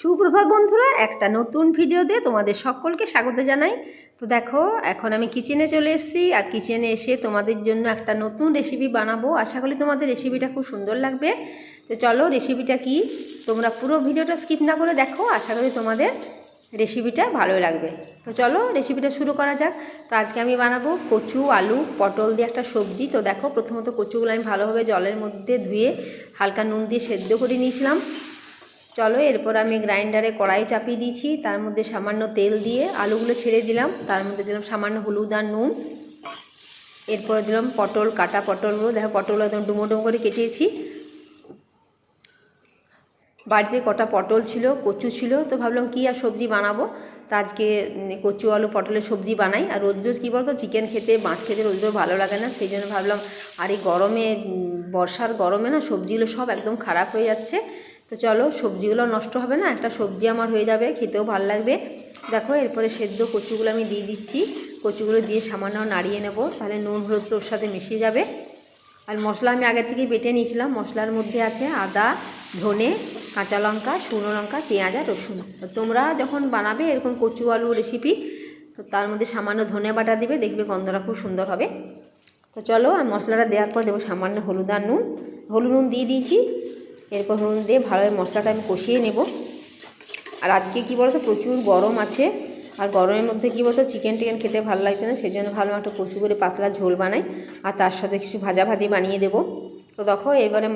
সুপ্রভাত বন্ধুরা, একটা নতুন ভিডিওতে তোমাদের সকলকে স্বাগত জানাই। তো দেখো, এখন আমি কিচেনে চলে এসেছি, আর কিচেনে এসে তোমাদের জন্য একটা নতুন রেসিপি বানাবো। আশা করি তোমাদের রেসিপিটা খুব সুন্দর লাগবে। তো চলো রেসিপিটা কি? তোমরা পুরো ভিডিওটা স্কিপ না করে দেখো, আশা করি তোমাদের রেসিপিটা ভালো লাগবে। তো চলো রেসিপিটা শুরু করা যাক। তো আজকে আমি বানাবো কচু, আলু, পটল দিয়ে একটা সবজি। তো দেখো, প্রথমত কচুগুলো আমি ভালোভাবে জলের মধ্যে ধুয়ে হালকা নুন দিয়ে সেদ্ধ করে নিয়েছিলাম। চলো, এরপর আমি গ্রাইন্ডারে কড়াই চাপিয়ে দিয়েছি। তার মধ্যে সামান্য তেল দিয়ে আলুগুলো ছেড়ে দিলাম। তার মধ্যে দিলাম সামান্য হলুদ আর নুন। এরপরে দিলাম পটল, কাটা পটলগুলো। দেখো, পটল একদম ডুমো ডুমো করে কেটেছি। বাড়িতে কটা পটল ছিল, কচু ছিল, তো ভাবলাম কি আর সবজি বানাবো। তা আজকে কচু, আলু, পটলের সবজি বানাই। আর রোজ রোজ কী বলতো, চিকেন খেতে, মাছ খেতে রোজ রোজ ভালো লাগে না। সেই জন্য ভাবলাম, আর এই গরমে বর্ষার গরমে না সবজিগুলো সব একদম খারাপ হয়ে যাচ্ছে। তো চলো, সবজিগুলো নষ্ট হবে না? একটা সবজি আমার হয়ে যাবে, খেতেও ভালো লাগবে। দেখো, এরপরে সেদ্ধ কচুগুলো আমি দিয়ে দিচ্ছি। কচুগুলো দিয়ে সামান্য নাড়িয়ে নেব, তাহলে নুন, হলুদ ওর সাথে মিশিয়ে যাবে। আর মশলা আমি আগে থেকে বেটে নিয়েছিলাম। মশলার মধ্যে আছে আদা, ধনে, কাঁচা লঙ্কা, শুকনো লঙ্কা, পেঁয়াজ আর রসুন। তোমরা যখন বানাবে এরকম কচু আলু রেসিপি তো তার মধ্যে সামান্য ধনে বাটা দিবে, দেখবে গন্ধটা খুব সুন্দর হবে। তো চলো, আর মশলাটা দেওয়ার পর দেবো সামান্য হলুদ আর নুন। হলুদ নুন দিয়ে দিয়েছি। এরপর নুন দিয়ে ভালোভাবে মশলাটা আমি কষিয়ে নেব। আর আজকে কী বলতো, প্রচুর গরম আছে। আর গরমের মধ্যে কী বলতো চিকেন টিকেন খেতে ভালো লাগছে না, সেই জন্য ভালো একটা কচু করে পাতলা ঝোল বানাই, আর তার সাথে কিছু ভাজা ভাজি বানিয়ে দেবো। তো দেখো, এবারে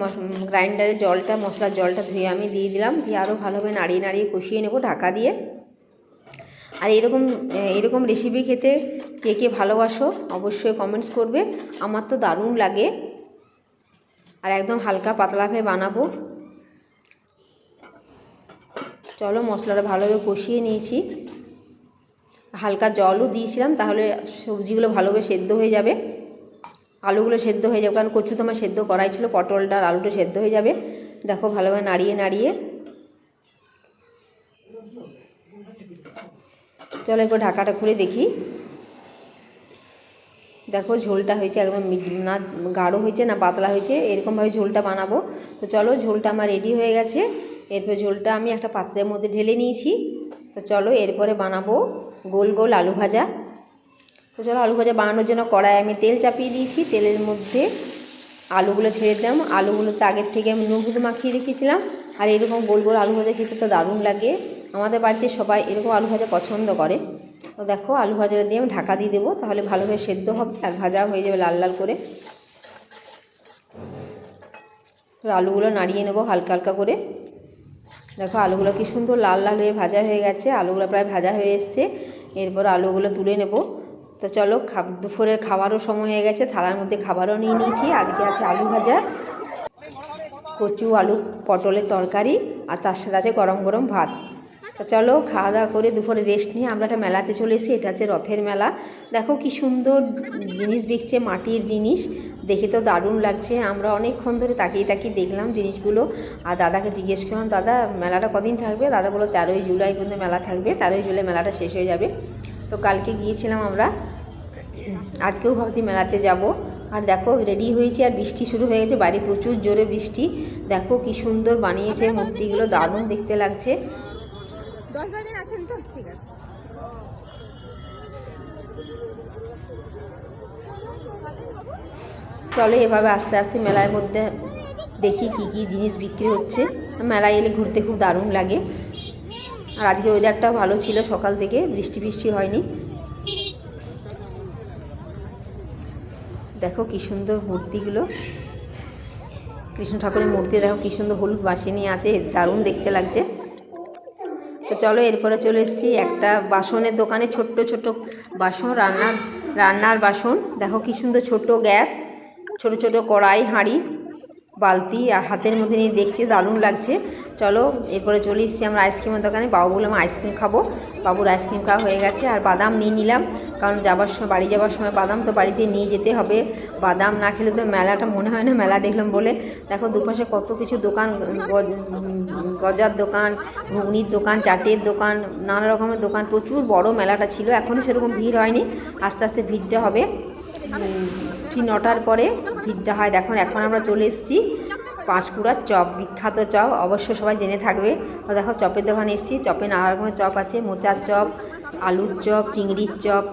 গ্রাইন্ডারে জলটা, মশলার জলটা ধুয়ে আমি দিয়ে দিলাম, দিয়ে আরও ভালোভাবে নাড়িয়ে নাড়িয়ে কষিয়ে নেব ঢাকা দিয়ে। আর এরকম এরকম রেসিপি খেতে কে কে ভালোবাসো, অবশ্যই কমেন্টস করবে। আমার তো দারুণ লাগে। আর একদম হালকা পাতলাভাবে বানাবো। চলো মশলাটা ভালোভাবে কষিয়ে নিয়েছি। হালকা জলও দিয়েছিলাম, তাহলে সবজিগুলো ভালোভাবে সেদ্ধ হয়ে যাবে। আলুগুলো সেদ্ধ হয়ে যাবে, কারণ কচু তোমার সেদ্ধ করাই ছিল, পটলটা আর আলুটা সেদ্ধ হয়ে যাবে। দেখো ভালোভাবে নাড়িয়ে নাড়িয়ে। চলো এরপর ঢাকাটা খুলে দেখি। দেখো ঝোলটা হয়েছে একদম না গাঢ় হয়েছে না পাতলা হয়েছে, এরকমভাবে ঝোলটা বানাবো। তো চলো ঝোলটা আমার রেডি হয়ে গেছে। এরপর ঝোলটা আমি একটা পাত্রের মধ্যে ঢেলে নিয়েছি। তো চলো এরপরে বানাবো গোল গোল আলু ভাজা। তো চলো আলু ভাজা বানানোর জন্য কড়াই আমি তেল চাপিয়ে দিয়েছি। তেলের মধ্যে আলুগুলো ছেড়ে দিলাম। আলুগুলো তো আগের থেকে আমি নুন মাখিয়ে রেখেছিলাম। আর এরকম গোল গোল আলু ভাজা খেতে তো দারুণ লাগে। আমাদের বাড়িতে সবাই এরকম আলু ভাজা পছন্দ করে। তো দেখো আলু ভাজাটা দিয়ে আমি ঢাকা দিয়ে দেবো, তাহলে ভালোভাবে সেদ্ধ হবে আর ভাজা হয়ে যাবে লাল লাল করে। আলুগুলো নাড়িয়ে নেব হালকা হালকা করে। দেখো আলুগুলো কি সুন্দর লাল লাল হয়ে ভাজা হয়ে গেছে, আলুগুলো প্রায় ভাজা হয়ে এসছে। এরপর আলুগুলো তুলে নেব। তো চলো দুপুরের খাবারও সময় হয়ে গেছে, থালার মধ্যে খাবারও নিয়ে নিয়েছি। আজকে আছে আলু ভাজা, কচু, আলু, পটলের তরকারি আর তার সাথে আছে গরম গরম ভাত। তো চলো খাওয়া দাওয়া করে দুপুরে রেস্ট নিয়ে আমরা একটা মেলাতে চলে এসেছি, এটা হচ্ছে রথের মেলা। দেখো কি সুন্দর জিনিস বিকছে, মাটির জিনিস। দেখে তো দারুণ লাগছে, আমরা অনেকক্ষণ ধরে তাকিয়ে তাকিয়ে দেখলাম জিনিসগুলো। আর দাদাকে জিজ্ঞেস করলাম, দাদা, মেলাটা কদিন থাকবে? দাদা বলো তেরোই জুলাই পর্যন্ত মেলা থাকবে, তেরোই জুলাই মেলাটা শেষ হয়ে যাবে। তো কালকে গিয়েছিলাম আমরা। আজকেও ভাবছি মেলাতে যাব। আর দেখো রেডি হয়েছে, আর বৃষ্টি শুরু হয়ে গেছে, বাইরে প্রচুর জোরে বৃষ্টি। দেখো কি সুন্দর বানিয়েছে, মূর্তিগুলো দারুণ দেখতে লাগছে। দশ আছেন তো, ঠিক আছে। চলো এভাবে আস্তে আস্তে মেলার মধ্যে দেখি কি কি জিনিস বিক্রি হচ্ছে। মেলায় এলে ঘুরতে খুব দারুণ লাগে। আর আজকে ওয়েদারটাও ভালো ছিল সকাল থেকে, বৃষ্টি বৃষ্টি হয়নি। দেখো কি সুন্দর মূর্তিগুলো। কৃষ্ণ ঠাকুরের মূর্তি, দেখো কি সুন্দর হলুদ বাসি আছে, দারুণ দেখতে লাগছে। তো চলো এরপরে চলে এসেছি একটা বাসনের দোকানে, ছোট্ট ছোট বাসন রান্নার রান্নার বাসন। দেখো কি সুন্দর ছোট গ্যাস, ছোট ছোট কড়াই, হাঁড়ি। বালতি আর হাতের মধ্যে নিয়ে দেখছি, দারুণ লাগছে। চলো, এরপরে চলে এসেছি আমরা আইসক্রিমের দোকানে। বাবু বললাম আইসক্রিম খাব। বাবুর আইসক্রিম খাওয়া হয়ে গেছে আর বাদাম নিয়ে নিলাম। কারণ যাবার সময়, বাড়ি যাবার সময় বাদাম তো বাড়িতে নিয়ে যেতে হবে। বাদাম না খেলে তো মেলাটা মনে হয় না মেলা দেখলাম বলে। দেখো, দুপাশে কত কিছু দোকান গজার দোকান, ঘুগনির দোকান, চাটের দোকান, নানা রকমের দোকান। প্রচুর বড় মেলাটা ছিল। এখনও সেরকম ভিড় হয়নি। আস্তে আস্তে ভিড়টা হবে। ঠিক নটার পরে ভিড়টা হয়। দেখুন, এখন আমরা চলে এসেছি পাঁশকুড়ার চপ, বিখ্যাত চপ। অবশ্য সবাই জেনে থাকবে। দেখো, চপের দোকানে এসেছি। চপে নানা রকমের চপ আছে। মোচার চপ, আলুর চপ, চিংড়ির চপ